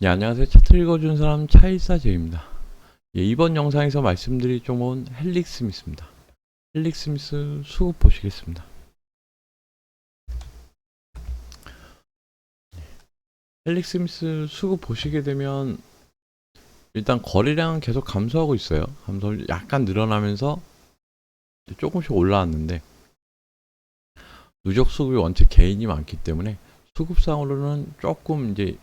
네, 안녕하세요. 차트 읽어주는 사람 차일사제입니다. 예, 이번 영상에서 말씀드릴 종목은 헬릭 스미스입니다. 헬릭 스미스 수급 보시겠습니다. 헬릭 스미스 수급 보시게 되면 일단 거래량은 계속 감소하고 있어요. 감소 약간 늘어나면서 조금씩 올라왔는데 누적 수급이 원체 개인이 많기 때문에 수급상으로는 조금 이제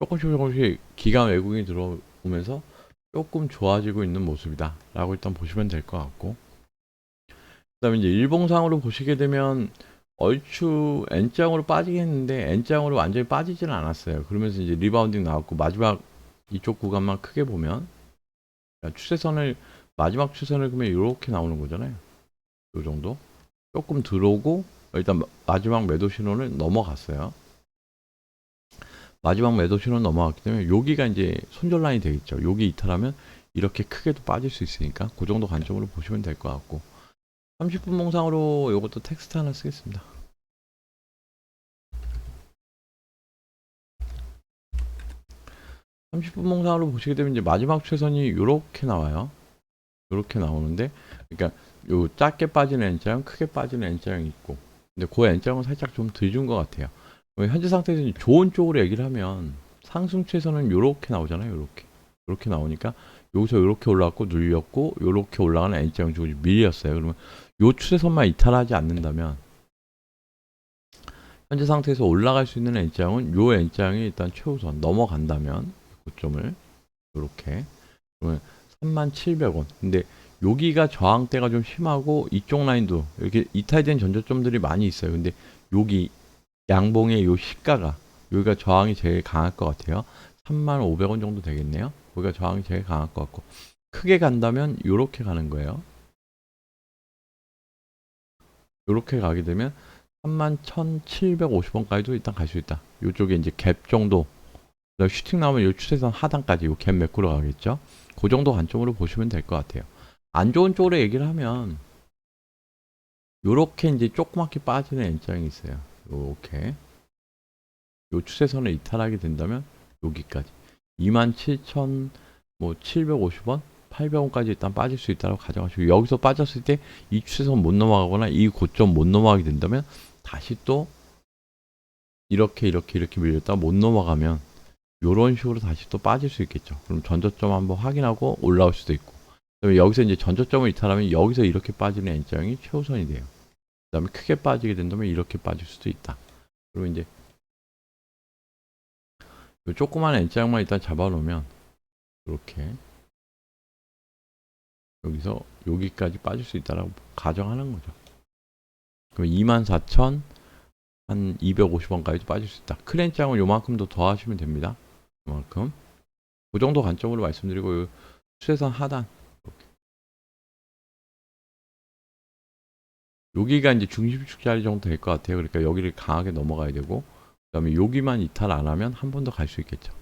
조금씩 조금씩 기간 외국인이 들어오면서 조금 좋아지고 있는 모습이다 라고 일단 보시면 될 것 같고. 그 다음에 이제 일봉상으로 보시게 되면 얼추 N장으로 빠지긴 했는데 N장으로 완전히 빠지지는 않았어요. 그러면서 이제 리바운딩 나왔고 마지막 이쪽 구간만 크게 보면 추세선을 마지막 추세선을 그러면 이렇게 나오는 거잖아요. 요 정도? 조금 들어오고 일단 마- 마지막 매도 신호를 넘어갔어요 마지막 매도 신호 넘어갔기 때문에 여기가 이제 손절 라인이 되겠죠. 여기 이탈하면 이렇게 크게도 빠질 수 있으니까 그 정도 관점으로 보시면 될 것 같고 30분 몽상으로 이것도 텍스트 하나 쓰겠습니다. (30분) 몽상으로 보시게 되면 이제 마지막 최선이 이렇게 나와요. 이렇게 나오는데 그러니까 요 작게 빠지는 N자랑 크게 빠지는 N자랑이 있고 근데 그 N자랑은 살짝 좀덜준것 같아요. 어, 현재 상태에서 좋은 쪽으로 얘기를 하면 상승 최선은 요렇게 나오잖아요. 요렇게. 요렇게 나오니까 여기서 요렇게 올라갔고 눌렸고 요렇게 올라가는 N자형 쪽이 밀렸어요. 그러면 요 추세선만 이탈하지 않는다면 현재 상태에서 올라갈 수 있는 N자형은 요 N자형이 일단 최우선 넘어간다면 고점을 요렇게 그러면 3700원. 근데 여기가 저항대가 좀 심하고 이쪽 라인도 이렇게 이탈된 전저점들이 많이 있어요. 근데 여기 양봉의 요 시가가 여기가 저항이 제일 강할 것 같아요. 3500원 정도 되겠네요. 여기가 저항이 제일 강할 것 같고 크게 간다면 요렇게 가는 거예요. 요렇게 가게 되면 31,750원까지도 일단 갈 수 있다. 요쪽에 이제 갭 정도 슈팅 나오면 요 추세선 하단까지 요갭 매꾸로 가겠죠. 그 정도 관점으로 보시면 될 것 같아요. 안 좋은 쪽으로 얘기를 하면 요렇게 이제 조그맣게 빠지는 N장이 있어요. 요렇게 요 추세선을 이탈하게 된다면 여기까지 27,750원, 뭐 800원까지 일단 빠질 수 있다고 가정하시고 여기서 빠졌을 때 이 추세선 못 넘어가거나 이 고점 못 넘어가게 된다면 다시 또 이렇게 이렇게 이렇게 밀렸다가 못 넘어가면 요런 식으로 다시 또 빠질 수 있겠죠. 그럼 전저점 한번 확인하고 올라올 수도 있고 그다음에 여기서 이제 전저점을 이탈하면 여기서 이렇게 빠지는 N자형이 최우선이 돼요. 그다음에 크게 빠지게 된다면 이렇게 빠질 수도 있다. 그리고 이제 요 조그만 N자형만 일단 잡아놓으면 이렇게 여기서 여기까지 빠질 수 있다라고 가정하는 거죠. 그럼 24,000 한 250원까지도 빠질 수 있다. 크랜장은 요만큼 더 더하시면 됩니다. 요만큼. 그 정도 관점으로 말씀드리고 요 추세선 하단 여기가 이제 중심축 자리 정도 될 것 같아요. 그러니까 여기를 강하게 넘어가야 되고 그다음에 여기만 이탈 안 하면 한 번 더 갈 수 있겠죠.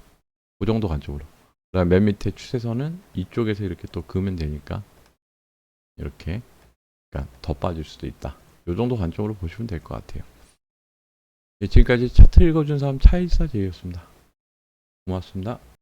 그 정도 관점으로. 그다음 맨 밑에 추세선은 이쪽에서 이렇게 또 그으면 되니까 이렇게 그러니까 더 빠질 수도 있다. 이 정도 관점으로 보시면 될 것 같아요. 예, 지금까지 차트 읽어준 사람 차일사제였습니다. 고맙습니다.